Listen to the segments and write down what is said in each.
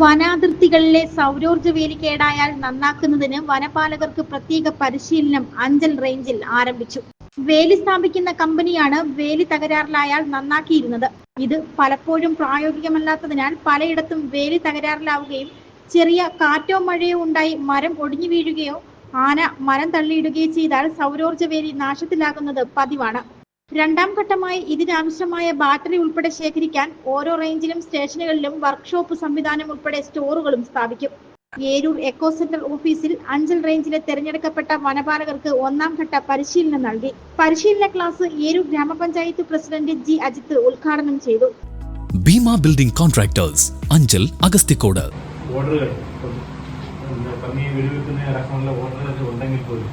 വനാതിർത്തികളിലെ സൗരോർജ വേലി കേടായാൽ നന്നാക്കുന്നതിന് വനപാലകർക്ക് പ്രത്യേക പരിശീലനം അഞ്ചൽ റേഞ്ചിൽ ആരംഭിച്ചു. വേലി സ്ഥാപിക്കുന്ന കമ്പനിയാണ് വേലി തകരാറിലായാൽ നന്നാക്കിയിരുന്നത്. ഇത് പലപ്പോഴും പ്രായോഗികമല്ലാത്തതിനാൽ പലയിടത്തും വേലി തകരാറിലാവുകയും ചെറിയ കാറ്റോ മഴയോ ഉണ്ടായി മരം ഒടിഞ്ഞു വീഴുകയോ ആന മരം തള്ളിയിടുകയോ ചെയ്താൽ സൗരോർജ വേലി നാശത്തിലാകുന്നത് പതിവാണ്. രണ്ടാം ഘട്ടമായി ഇതിനാവശ്യമായ ബാറ്ററി ഉൾപ്പെടെ ശേഖരിക്കാൻ ഓരോ റേഞ്ചിലും സ്റ്റേഷനുകളിലും വർക്ക്ഷോപ്പ് സംവിധാനം ഉൾപ്പെടെ സ്റ്റോറുകളും സ്ഥാപിക്കും. ഏരൂർ എക്കോ സെന്റർ ഓഫീസിൽ അഞ്ചൽ റേഞ്ചിലെ തെരഞ്ഞെടുക്കപ്പെട്ട വനപാലകർക്ക് ഒന്നാം ഘട്ട പരിശീലനം നൽകി. പരിശീലന ക്ലാസ് ഏരൂർ ഗ്രാമപഞ്ചായത്ത് പ്രസിഡന്റ് ജി അജിത്ത് ഉദ്ഘാടനം ചെയ്തു. ഭീമ ബിൽഡിംഗ് കോൺട്രാക്ടേഴ്സ് അഞ്ചൽ അഗസ്തിക്കോട് ഓർഡറുകൾ പന്നിയെ വെടിവെക്കുന്ന ഉണ്ടെങ്കിൽ പോലും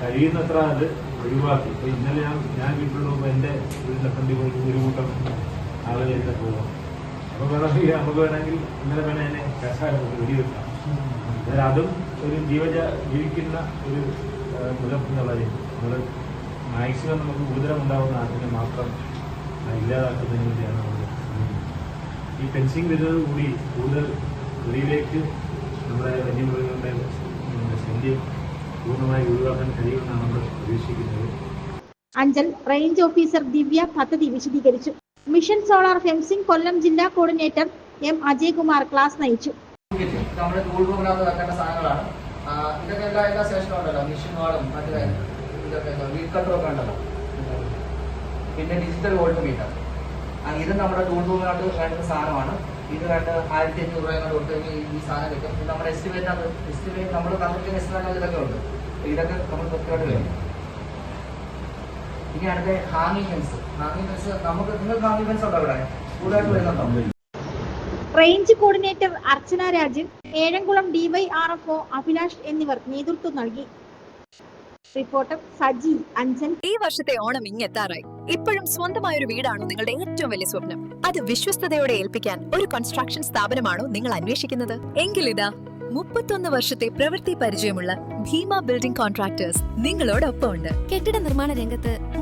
കഴിയുന്നത്ര അത് ഒഴിവാക്കി. ഇപ്പൊ ഇന്നലെ ഞാൻ ഞാൻ വീട്ടിലുള്ള എന്റെ എന്റെ സന്ധി പോയി ഒരു കൂട്ടം ആളുകൾ എന്നെ പോകാം അപ്പോൾ വേണമെങ്കിൽ നമുക്ക് വേണമെങ്കിൽ ഇന്നലെ വേണേൽ എന്നെ കഷായം വെടിവെക്കാം. അതായത് അതും ഒരു ജീവജ ജീവിക്കുന്ന ഒരു മൃഗം എന്നുള്ളത് നമ്മൾ മാക്സിമം നമുക്ക് ഗുരുതരം ഉണ്ടാകുന്ന അതിനെ മാത്രം ഇല്ലാതാക്കുന്നതിന് വേണ്ടിയാണ് നമ്മൾ. ഈ ഫെൻസിങ് വരുന്നതോടുകൂടി കൂടുതൽ വെളിയിലേക്ക് നമ്മുടെ വന്യമൃഗങ്ങളുടെ ശല്യം പൂർണമായി ഒഴിവാക്കാൻ കഴിയുമെന്നാണ് നമ്മൾ പ്രതീക്ഷിക്കുന്നത് അഞ്ചൽ റേഞ്ച് ഓഫീസർ ദിവ്യ പദ്ധതി വിശദീകരിച്ചു. മിഷൻ സോളാർ ഫെൻസിംഗ് കൊല്ലം ജില്ലാ കോർഡിനേറ്റർ എം അജയ്കുമാർ ക്ലാസ് നയിച്ചു. നമ്മുടെ ടൂൾ റൂമിനകത്ത് വെക്കേണ്ട സാധനങ്ങളാണ്. ആ, ഇതൊക്കെ എല്ലാ എല്ലാ സ്റ്റേഷനും ഉണ്ടല്ലോ. മിഷൻ വാളും മറ്റു കാര്യം- ഇതൊക്കെ വീൽ കട്ടറും ഉണ്ടല്ലോ. പിന്നെ ഡിജിറ്റൽ വോൾട്ട് മീറ്റർ ഇത് നമ്മുടെ ടൂൾ റൂമിനകത്ത് വേണ്ട സാധനമാണ്. ഇത് രണ്ട് ആയിരത്തി അഞ്ഞൂറ് രൂപ കൊണ്ട് കൊടുത്തു കഴിഞ്ഞാൽ ഈ- സാധനം കിട്ടും നമ്മുടെ എസ്റ്റിമേറ്റിനകത്ത് എസ്റ്റിമേറ്റ് നമ്മൾ തന്നിരിക്കുന്ന എസ്റ്റിമേറ്റ് ഇതൊക്കെ ഉണ്ട്. ഇതൊക്കെ നമ്മൾ കൃത്യമായിട്ട് വരും ഇനി അടുത്ത ഹാങ്ങിങ് ഫെൻസ് ഹാങ്ങിങ് ഫെൻസ് നമുക്ക് നിങ്ങൾക്ക് ഹാങ്ങിങ് ഫെൻസ് ഉണ്ടോ ഇവിടെ കൂടുതലായിട്ട് വരുന്നുണ്ടോ? Range coordinator Archana Rajan Ezhamkulam DYRFO Abhilash എന്നിവർ നേതൃത്വം നൽകി. റിപ്പോർട്ടർ സജി അഞ്ചൻ. ഈ വർഷത്തെ ഓണം ഇങ്ങെത്താറായി. ഇപ്പോഴും സ്വന്തമായ ഒരു വീടാണോ നിങ്ങളുടെ ഏറ്റവും വലിയ സ്വപ്നം? അത് വിശ്വസ്തയോടെ ഏൽപ്പിക്കാൻ ഒരു കൺസ്ട്രക്ഷൻ സ്ഥാപനമാണോ നിങ്ങൾ അന്വേഷിക്കുന്നത്? എങ്കിൽ ഇതാ മുപ്പത്തൊന്ന് വർഷത്തെ പ്രവൃത്തി പരിചയമുള്ള ഭീമ ബിൽഡിംഗ് കോൺട്രാക്ടേഴ്സ് നിങ്ങളോടൊപ്പം ഉണ്ട് കെട്ടിട നിർമ്മാണ രംഗത്ത്